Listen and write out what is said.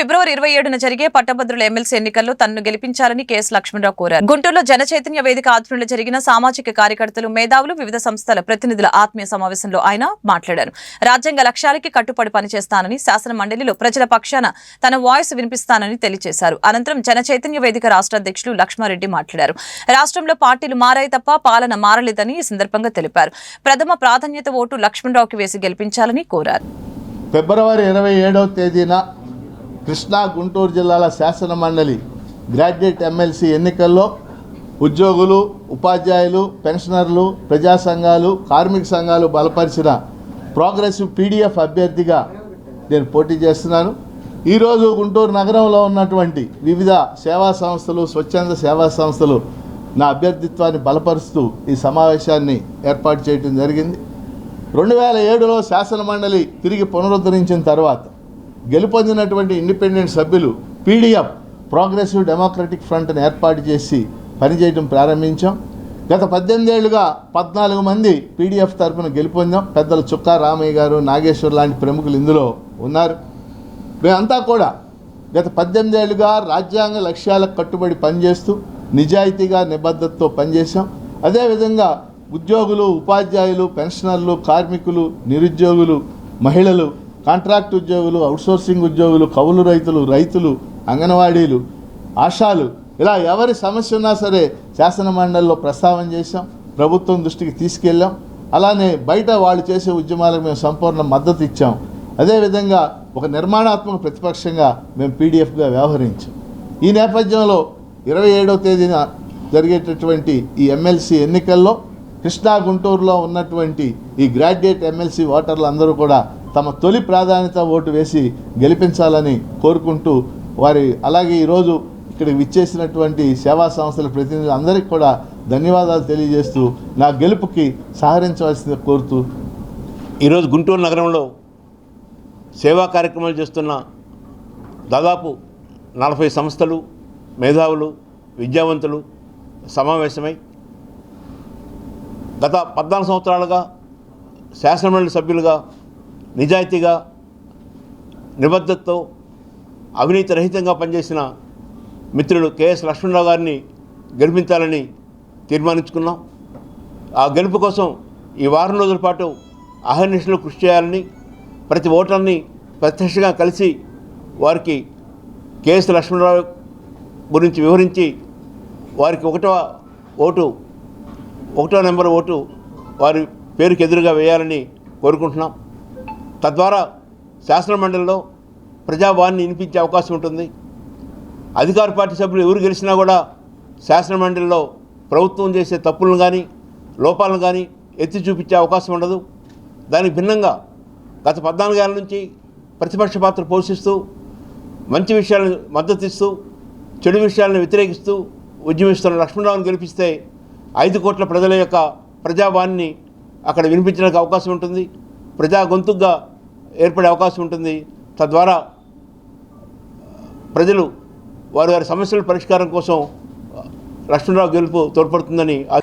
ఫిబ్రవరి ఇరవై ఏడున జరిగే పట్టభద్రుల ఎమ్మెల్సీ ఎన్నికల్లో తనను గెలిపించాలని కెఎస్ లక్ష్మణరావు కోరారు. గుంటూరులో జన చైతన్య వేదిక ఆధ్వర్యంలో జరిగిన సామాజిక కార్యకర్తలు మేధావులు వివిధ సంస్థల ప్రతినిధుల ఆత్మీయ సమావేశంలో ఆయన మాట్లాడారు. రాజ్యాంగ లక్ష్యాలకి కట్టుబడి పనిచేస్తానని శాసన మండలిలో ప్రజల పక్షాన తన వాయిస్ వినిపిస్తానని తెలియజేశారు అనంతరం జన చైతన్య వేదిక రాష్ట్ర అధ్యక్షులు లక్ష్మారెడ్డి మాట్లాడారు. రాష్ట్రంలో పార్టీలు మారాయి తప్ప పాలన మారలేదని ఈ సందర్భంగా తెలిపారు. ప్రథమ ప్రాధాన్యత ఓటు లక్ష్మణరావుకి వేసి గెలిపించాలని కోరారు. ఫిబ్రవరి ఇరవై ఏడవ తేదీన కృష్ణా గుంటూరు జిల్లాల శాసన మండలి గ్రాడ్యుయేట్ ఎమ్మెల్సీ ఎన్నికల్లో ఉద్యోగులు ఉపాధ్యాయులు పెన్షనర్లు ప్రజా సంఘాలు కార్మిక సంఘాలు బలపరిచిన ప్రోగ్రెసివ్ పీడిఎఫ్ అభ్యర్థిగా నేను పోటీ చేస్తున్నాను. ఈరోజు గుంటూరు నగరంలో ఉన్నటువంటి వివిధ సేవా సంస్థలు స్వచ్ఛంద సేవా సంస్థలు నా అభ్యర్థిత్వాన్ని బలపరుస్తూ ఈ సమావేశాన్ని ఏర్పాటు చేయడం జరిగింది. రెండు వేల ఏడులో శాసన మండలి తిరిగి పునరుద్ధరించిన తర్వాత గెలుపొందినటువంటి ఇండిపెండెంట్ సభ్యులు పీడిఎఫ్ ప్రోగ్రెసివ్ డెమోక్రటిక్ ఫ్రంట్ని ఏర్పాటు చేసి పనిచేయడం ప్రారంభించాం. గత పద్దెనిమిది ఏళ్ళుగా పద్నాలుగు మంది పీడిఎఫ్ తరఫున గెలుపొందాం. పెద్దలు చుక్కా రామయ్య గారు నాగేశ్వర్ లాంటి ప్రముఖులు ఇందులో ఉన్నారు. మేమంతా కూడా గత పద్దెనిమిది ఏళ్ళుగా రాజ్యాంగ లక్ష్యాలకు కట్టుబడి పనిచేస్తూ నిజాయితీగా నిబద్ధతతో పనిచేశాం. అదేవిధంగా ఉద్యోగులు ఉపాధ్యాయులు పెన్షనర్లు కార్మికులు నిరుద్యోగులు మహిళలు కాంట్రాక్ట్ ఉద్యోగులు అవుట్సోర్సింగ్ ఉద్యోగులు కౌలు రైతులు రైతులు అంగన్వాడీలు ఆశాలు ఇలా ఎవరి సమస్య ఉన్నా సరే శాసన మండలిలో ప్రస్తావన చేశాం ప్రభుత్వం దృష్టికి తీసుకెళ్ళాం. అలానే బయట వాళ్ళు చేసే ఉద్యమాలకు మేము సంపూర్ణ మద్దతు ఇచ్చాం. అదేవిధంగా ఒక నిర్మాణాత్మక ప్రతిపక్షంగా మేము పీడిఎఫ్గా వ్యవహరించాం. ఈ నేపథ్యంలో ఇరవై ఏడవ తేదీన జరిగేటటువంటి ఈ ఎమ్మెల్సీ ఎన్నికల్లో కృష్ణా గుంటూరులో ఉన్నటువంటి ఈ గ్రాడ్యుయేట్ ఎమ్మెల్సీ ఓటర్లు అందరూ కూడా తమ తొలి ప్రాధాన్యత ఓటు వేసి గెలిపించాలని కోరుకుంటూ వారి అలాగే ఈరోజు ఇక్కడికి విచ్చేసినటువంటి సేవా సంస్థల ప్రతినిధులు అందరికీ కూడా ధన్యవాదాలు తెలియజేస్తూ నా గెలుపుకి సహకరించవలసింది కోరుతూ ఈరోజు గుంటూరు నగరంలో సేవా కార్యక్రమాలు చేస్తున్న దాదాపు నలభై సంస్థలు మేధావులు విద్యావంతులు సమావేశమై గత పద్నాలుగు సంవత్సరాలుగా శాసనమండలి సభ్యులుగా నిజాయితీగా నిబద్ధతతో అవినీతి రహితంగా పనిచేసిన మిత్రుడు కెఎస్ లక్ష్మణరావు గారిని గెలిపించాలని తీర్మానించుకున్నాం. ఆ గెలుపు కోసం ఈ వారం రోజుల పాటు అహర్నిశలు కృషి చేయాలని ప్రతి ఓటర్ని ప్రత్యక్షంగా కలిసి వారికి కేఎస్ లక్ష్మణరావు గురించి వివరించి వారికి ఒకటవ ఓటు ఒకటో నెంబర్ ఓటు వారి పేరుకి ఎదురుగా వేయాలని కోరుకుంటున్నాం. తద్వారా శాసన మండలిలో ప్రజావాణిని వినిపించే అవకాశం ఉంటుంది. అధికార పార్టీ సభ్యులు ఎవరు గెలిచినా కూడా శాసన మండలిలో ప్రభుత్వం చేసే తప్పులను కానీ లోపాలను కానీ ఎత్తి చూపించే అవకాశం ఉండదు. దానికి భిన్నంగా గత పద్నాలుగేళ్ళ నుంచి ప్రతిపక్ష పాత్ర పోషిస్తూ మంచి విషయాలను మద్దతిస్తూ చెడు విషయాలను వ్యతిరేకిస్తూ ఉద్యమిస్తున్న లక్ష్మణరావును గెలిపిస్తే ఐదు కోట్ల ప్రజల యొక్క ప్రజావాణిని అక్కడ వినిపించడానికి అవకాశం ఉంటుంది. ప్రజా గొంతుగా ఏర్పడే అవకాశం ఉంటుంది. తద్వారా ప్రజలు వారి వారి సమస్యల పరిష్కారం కోసం లక్ష్మణరావు గెలుపు తోడ్పడుతుందని